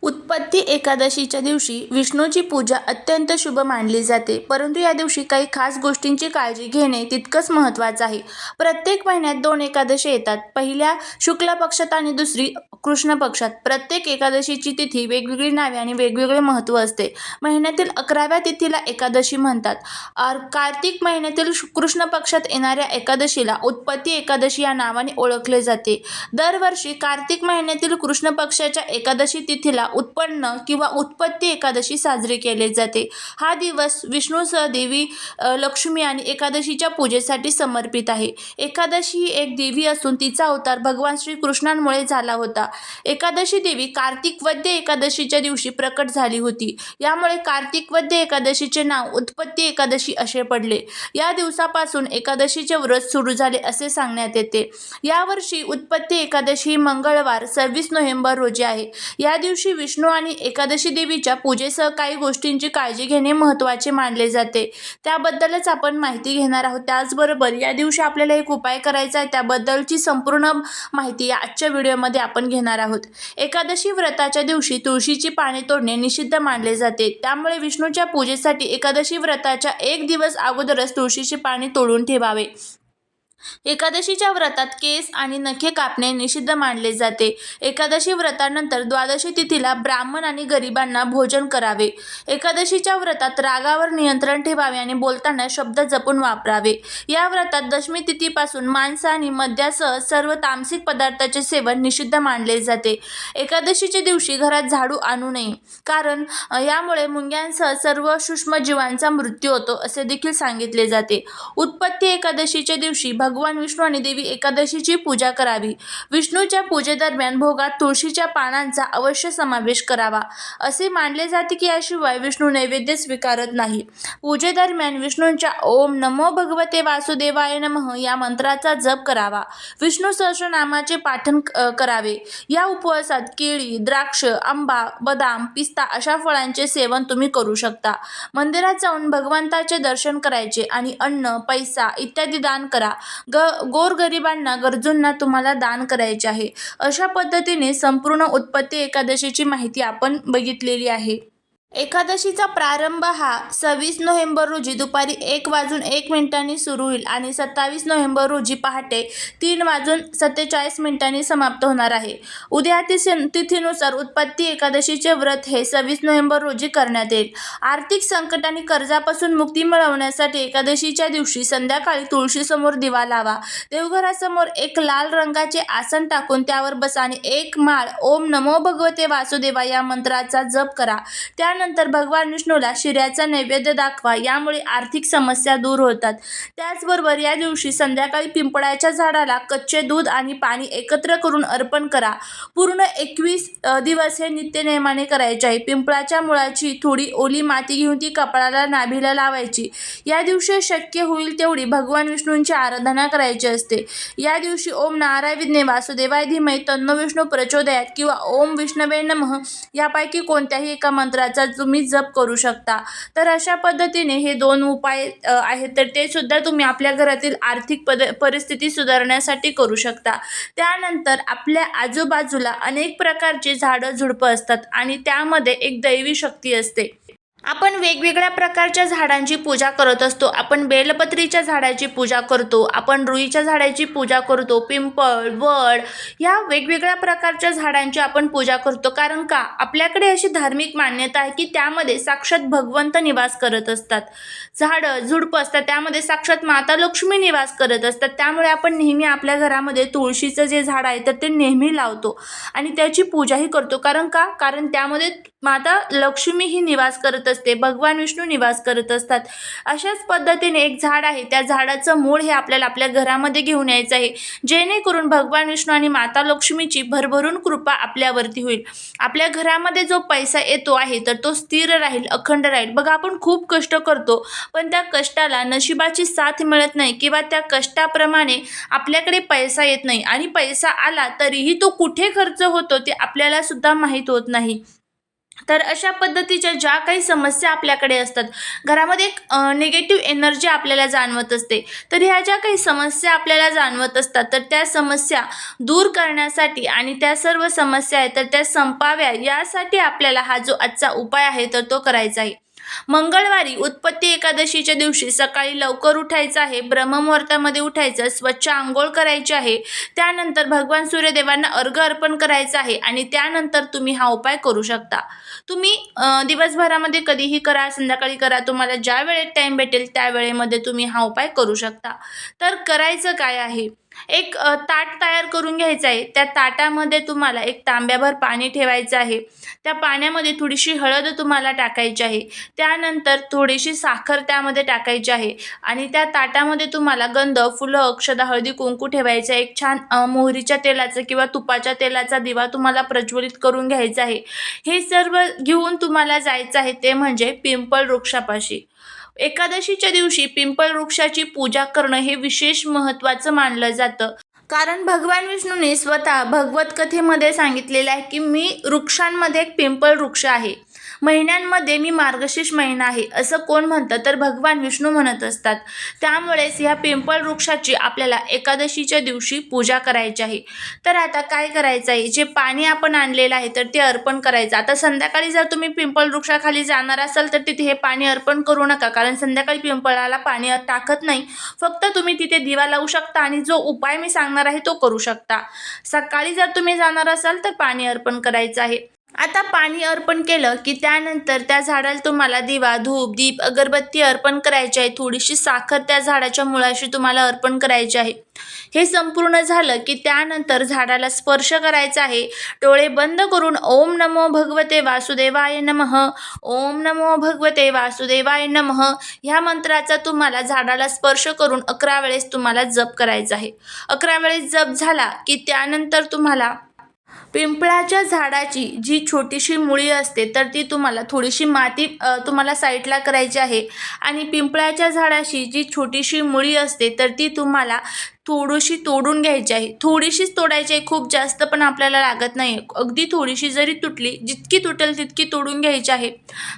我 उत्पत्ती एकादशीच्या दिवशी विष्णूची पूजा अत्यंत शुभ मानली जाते. परंतु या दिवशी काही खास गोष्टींची काळजी घेणे तितकंच महत्त्वाचं आहे. प्रत्येक महिन्यात दोन एकादशी येतात. पहिल्या शुक्ल पक्षात आणि दुसरी कृष्ण पक्षात. प्रत्येक एकादशीची तिथी वेगवेगळी नावे आणि वेगवेगळे महत्त्व असते. महिन्यातील अकराव्या तिथीला एकादशी म्हणतात. आर कार्तिक महिन्यातील कृष्ण पक्षात येणाऱ्या एकादशीला उत्पत्ती एकादशी या नावाने ओळखले जाते. दरवर्षी कार्तिक महिन्यातील कृष्ण पक्षाच्या एकादशी तिथीला उत्पन्न किंवा उत्पत्ती एकादशी साजरी केली जाते. हा दिवस विष्णूसह देवी लक्ष्मी आणि एकादशीच्या पूजेसाठी समर्पित आहे. एकादशी ही एक देवी असून तिचा अवतार भगवान श्रीकृष्णांमुळे झाला होता. एकादशी देवी कार्तिक वद्य एकादशीच्या दिवशी प्रकट झाली होती. यामुळे कार्तिक वद्य एकादशीचे नाव उत्पत्ती एकादशी असे पडले. या दिवसापासून एकादशीचे व्रत सुरू झाले असे सांगण्यात येते. यावर्षी उत्पत्ती एकादशी मंगळवार सव्वीस नोव्हेंबर रोजी आहे. या दिवशी विष्णू आणि एकादशी देवीच्या पूजेसह काही गोष्टींची काळजी घेणे महत्त्वाचे मानले जाते. त्याबद्दलच आपण माहिती घेणार आहोत. त्याचबरोबर या दिवशी आपल्याला एक उपाय करायचा आहे. त्याबद्दलची संपूर्ण माहिती या आजच्या व्हिडिओमध्ये आपण घेणार आहोत. एकादशी व्रताच्या दिवशी तुळशीची पाने तोडणे निषिद्ध मानले जाते. त्यामुळे विष्णूच्या पूजेसाठी एकादशी व्रताच्या एक दिवस अगोदरच तुळशीची पाने तोडून ठेवावे. एकादशीच्या व्रतात केस आणि नखे कापणे निषिद्ध मानले जाते. एकादशी व्रतानंतर द्वादशी तिथीला ब्राह्मण आणि गरिबांना भोजन करावे. एकादशीच्या व्रतात रागावर नियंत्रण ठेवावे आणि बोलताना शब्द जपून वापरावे. या व्रतात दशमी तिथीपासून मांस आणि मद्यासह सर्व तामसिक पदार्थाचे सेवन निषिद्ध मानले जाते. एकादशीच्या दिवशी घरात झाडू आणू नये कारण यामुळे मुंग्यांसह सर्व सूक्ष्म जीवांचा मृत्यू होतो असे देखील सांगितले जाते. उत्पत्ती एकादशीच्या दिवशी भगवान विष्णू आणि देवी एकादशीची पूजा करावी. विष्णूच्या पूजेदरम्यान भोगात तुळशीच्या पानांचा अवश्य समावेश करावा. असे मानले जाते की याशिवाय विष्णू नैवेद्य स्वीकारत नाही. पूजेदरम्यान विष्णूंच्या ओम नमो भगवते वासुदेवाय नमः या मंत्राचा जप करावा. विष्णू सहस्रनामाचे पाठन करावे. या उपवासात केळी द्राक्ष आंबा बदाम पिस्ता अशा फळांचे सेवन तुम्ही करू शकता. मंदिरात जाऊन भगवंताचे दर्शन करायचे आणि अन्न पैसा इत्यादी दान करा. ग गोरगरिबांना गरजूंना तुम्हाला दान करायचे आहे. अशा पद्धतीने संपूर्ण उत्पत्ती एकादशीची माहिती आपण बघितलेली आहे. एकादशीचा प्रारंभ हा सव्वीस नोव्हेंबर रोजी दुपारी एक वाजून एक मिनिटांनी सुरू होईल आणि सत्तावीस नोव्हेंबर रोजी पहाटे तीन वाजून सत्तेचाळीस मिनिटांनी समाप्त होणार आहे. उद्या ति- तिथीनुसार उत्पत्ती एकादशीचे व्रत हे सव्वीस नोव्हेंबर रोजी करण्यात येईल. आर्थिक संकट आणि कर्जापासून मुक्ती मिळवण्यासाठी एकादशीच्या दिवशी संध्याकाळी तुळशीसमोर दिवा लावा. देवघरासमोर एक लाल रंगाचे आसन टाकून त्यावर बसा आणि एक माळ ओम नमो भगवते वासुदेवा या मंत्राचा जप करा. त्या त्यानंतर भगवान विष्णूला शिऱ्याचा नैवेद्य दाखवा. यामुळे आर्थिक समस्या दूर होतात. त्याचबरोबर या दिवशी संध्याकाळी पिंपळाच्या झाडाला कच्चे दूध आणि पाणी एकत्र करून अर्पण करा. पूर्ण एकवीस दिवस हे नित्यनियमाने करायचे आहे. पिंपळाच्या मुळाची थोडी ओली माती घेऊन ती कपाळाला नाभीला लावायची. या दिवशी शक्य होईल तेवढी भगवान विष्णूंची आराधना करायची असते. या दिवशी ओम नारायविज्ञे वासुदेवाय धीमय तन्नो विष्णू प्रचोदयात किंवा ओम विष्णवे नमः यापैकी कोणत्याही एका मंत्राचा तुम्ही जप करू शकता. तर अशा पद्धतीने हे दोन उपाय आहेत. तर ते सुद्धा तुम्ही आपल्या घरातील आर्थिक पद परिस्थिती सुधारण्यासाठी करू शकता. त्यानंतर आपल्या आजूबाजूला अनेक प्रकारची झाडं झुडपं असतात आणि त्यामध्ये एक दैवी शक्ती असते. आपण वेगवेगळ्या प्रकारच्या झाडांची पूजा करत असतो. आपण बेलपत्रीच्या झाडाची पूजा करतो. आपण रुईच्या झाडाची पूजा करतो. पिंपळ वड या वेगवेगळ्या प्रकारच्या झाडांची आपण पूजा करतो. कारण का? आपल्याकडे अशी धार्मिक मान्यता आहे की त्यामध्ये साक्षात भगवंत निवास करत असतात. झाडं झुडपं असतात. त्यामध्ये साक्षात माता लक्ष्मी निवास करत असतात. त्यामुळे आपण नेहमी आपल्या घरामध्ये तुळशीचं जे झाड आहे तर ते नेहमी लावतो आणि त्याची पूजाही करतो. कारण का? कारण त्यामध्ये माता लक्ष्मी ही निवास करत असते भगवान विष्णू निवास करत असतात. अशाच पद्धतीने एक झाड आहे त्या झाडाचं मूळ हे आपल्याला आपल्या घरामध्ये घेऊन यायचं आहे. जेणेकरून भगवान विष्णू आणि माता लक्ष्मीची भरभरून कृपा आपल्यावरती होईल. आपल्या घरामध्ये जो पैसा येतो आहे तर तो स्थिर राहील अखंड राहील. बघा आपण खूप कष्ट करतो पण त्या कष्टाला नशिबाची साथ मिळत नाही किंवा त्या कष्टाप्रमाणे आपल्याकडे पैसा येत नाही. आणि पैसा आला तरीही तो कुठे खर्च होतो ते आपल्याला सुद्धा माहीत होत नाही. तर अशा पद्धतीच्या ज्या काही समस्या आपल्याकडे असतात घरामध्ये एक निगेटिव्ह एनर्जी आपल्याला जाणवत असते. तर ह्या ज्या काही समस्या आपल्याला जाणवत असतात तर त्या समस्या दूर करण्यासाठी आणि त्या सर्व समस्या आहेत तर त्या संपाव्या यासाठी आपल्याला हा जो आजचा उपाय आहे तर तो करायचा आहे. मंगळवारी उत्पत्ती एकादशीच्या दिवशी सकाळी लवकर उठायचं आहे ब्रह्ममुहूर्तामध्ये उठायचं स्वच्छ आंघोळ करायची आहे त्यानंतर भगवान सूर्यदेवांना अर्घ अर्पण करायचं आहे आणि त्यानंतर तुम्ही हा उपाय करू शकता. तुम्ही दिवसभरामध्ये कधीही करा संध्याकाळी करा तुम्हाला ज्या वेळेत टाईम भेटेल त्या वेळेमध्ये तुम्ही हा उपाय करू शकता. तर करायचं काय आहे? एक ताट तयार करून घ्यायचं आहे. त्या ताटामध्ये तुम्हाला एक तांब्याभर पाणी ठेवायचं आहे. त्या पाण्यामध्ये थोडीशी हळद तुम्हाला टाकायची आहे. त्यानंतर थोडीशी साखर त्यामध्ये टाकायची आहे. आणि त्या ताटामध्ये तुम्हाला गंध फुलं अक्षदा हळदी कुंकू ठेवायचं आहे. एक छान मोहरीच्या तेलाचं किंवा तुपाच्या तेलाचा दिवा तुम्हाला प्रज्वलित करून घ्यायचा आहे. हे सर्व घेऊन तुम्हाला जायचं आहे ते म्हणजे पिंपळ वृक्षापाशी. एकादशीच्या दिवशी पिंपळ वृक्षाची पूजा करणं हे विशेष महत्त्वाचं मानलं जातं. कारण भगवान विष्णूने स्वतः भगवत कथेमध्ये सांगितलेलं आहे की मी वृक्षांमध्ये एक पिंपळ वृक्ष आहे. महिन्यांमध्ये मी मार्गशीर्ष महिना आहे. असं कोण म्हणतं? तर भगवान विष्णू म्हणत असतात. त्यामुळेच ह्या पिंपळ वृक्षाची आपल्याला एकादशीच्या दिवशी पूजा करायची आहे. तर आता काय करायचं आहे? जे पाणी आपण आणलेलं आहे तर ते अर्पण करायचं. आता संध्याकाळी जर तुम्ही पिंपळ वृक्षाखाली जाणार असाल तर तिथे हे पाणी अर्पण करू नका. कारण संध्याकाळी पिंपळाला पाणी टाकत नाही. फक्त तुम्ही तिथे दिवा लावू शकता आणि जो उपाय मी सांगणार आहे तो करू शकता. सकाळी जर तुम्ही जाणार असाल तर पाणी अर्पण करायचं आहे. आता पाणी अर्पण केलं की त्यानंतर त्या झाडाला तुम्हाला दिवा धूप दीप अगरबत्ती अर्पण करायची आहे. थोडीशी साखर त्या झाडाच्या मुळाशी तुम्हाला अर्पण करायची आहे. हे संपूर्ण झालं की त्यानंतर झाडाला स्पर्श करायचा आहे. डोळे बंद करून ओम नमो भगवते वासुदेवाय नमः. ओम नमो भगवते वासुदेवाय नमः. ह्या मंत्राचा तुम्हाला झाडाला स्पर्श करून अकरा वेळेस तुम्हाला जप करायचा आहे. अकरा वेळेस जप झाला की त्यानंतर तुम्हाला पिंपळाच्या झाडाची जी छोटीशी मुळी असते तर ती तुम्हाला थोडीशी माती तुम्हाला साईडला करायची आहे. आणि पिंपळाच्या झाडाशी जी छोटीशी मुळी असते तर ती तुम्हाला थोडीशी तोडून घ्यायची आहे. थोडीशीच तोडायची आहे खूप जास्त पण आपल्याला लागत नाही अगदी थोडीशी जरी तुटली जितकी तुटेल तितकी तोडून घ्यायची आहे.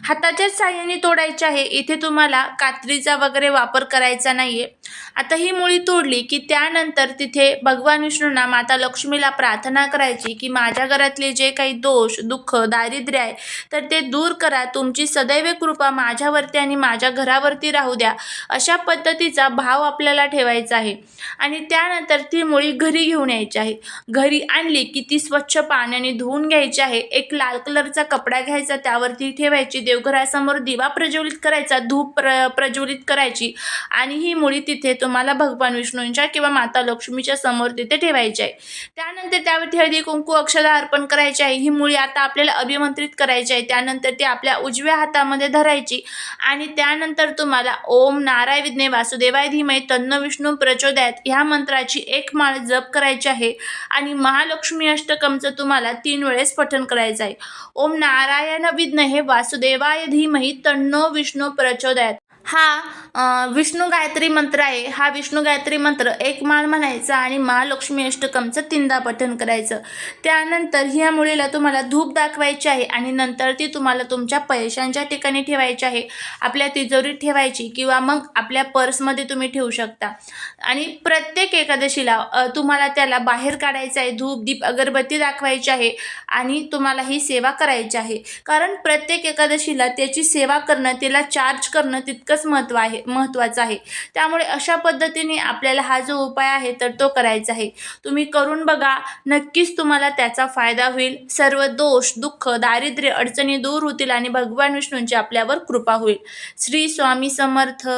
हाताच्याच साह्याने तोडायची आहे. इथे तुम्हाला कात्रीचा वगैरे वापर करायचा नाही आहे आता ही मुळी तोडली की त्यानंतर तिथे भगवान विष्णूंना माता लक्ष्मीला प्रार्थना करायची की माझ्या घरातले जे काही दोष दुःख दारिद्र्य आहे तर ते दूर करा. तुमची सदैव कृपा माझ्यावरती आणि माझ्या घरावरती राहू द्या. अशा पद्धतीचा भाव आपल्याला ठेवायचा आहे. आणि त्यानंतर ती मुळी घरी घेऊन यायची आहे. घरी आणली की ती स्वच्छ पाण्याने धुवून घ्यायची आहे. एक लाल कलरचा कपडा घ्यायचा त्यावरती ठेवायची देवघरासमोर दिवा प्रज्वलित करायचा धूप प्र प्रज्वलित करायची आणि ही मुळी तिथे तुम्हाला भगवान विष्णूंच्या किंवा माता लक्ष्मीच्या समोर तिथे ठेवायची आहे. त्यानंतर त्यावरती हळदी कुंकू अक्षदा अर्पण करायची आहे. ही मुळी आता आपल्याला अभिमंत्रित करायची आहे. त्यानंतर ती आपल्या उजव्या हातामध्ये धरायची आणि त्यानंतर तुम्हाला ओम नाराय विज्ञे वासुदेवाय धीमय तन्न विष्णू प्रचोदयात. ह्या मंत्राची एक माळ जप करायची आहे आणि महालक्ष्मी अष्टकमचं तुम्हाला तीन वेळेस पठण करायचं आहे ओम नारायण विघ्न हे वासुदेवाय धीमही तन्नो विष्णू प्रचोदयात. हा विष्णू गायत्री मंत्र आहे. हा विष्णू गायत्री मंत्र एक माळ म्हणायचा आणि महालक्ष्मी अष्टकमचं तीनदा पठण करायचं. त्यानंतर ह्या मुलीला तुम्हाला धूप दाखवायची आहे आणि नंतर ती तुम्हाला तुमच्या पैशांच्या ठिकाणी ठेवायची आहे. आपल्या तिजोरीत ठेवायची किंवा मग आपल्या पर्समध्ये तुम्ही ठेवू शकता. आणि प्रत्येक एकादशीला तुम्हाला त्याला बाहेर काढायचं आहे. धूप दीप अगरबत्ती दाखवायची आहे आणि तुम्हाला ही सेवा करायची आहे. कारण प्रत्येक एकादशीला त्याची सेवा करणं त्याला चार्ज करणं तितकं तितकंच महत्त्व आहे महत्त्वाचं आहे. त्यामुळे अशा पद्धतीने आपल्याला हा जो उपाय आहे तर तो करायचा आहे. तुम्ही करून बघा नक्कीच तुम्हाला त्याचा फायदा होईल. सर्व दोष दुःख दारिद्र्य अडचणी दूर होतील आणि भगवान विष्णूंची आपल्यावर कृपा होईल. श्री स्वामी समर्थ.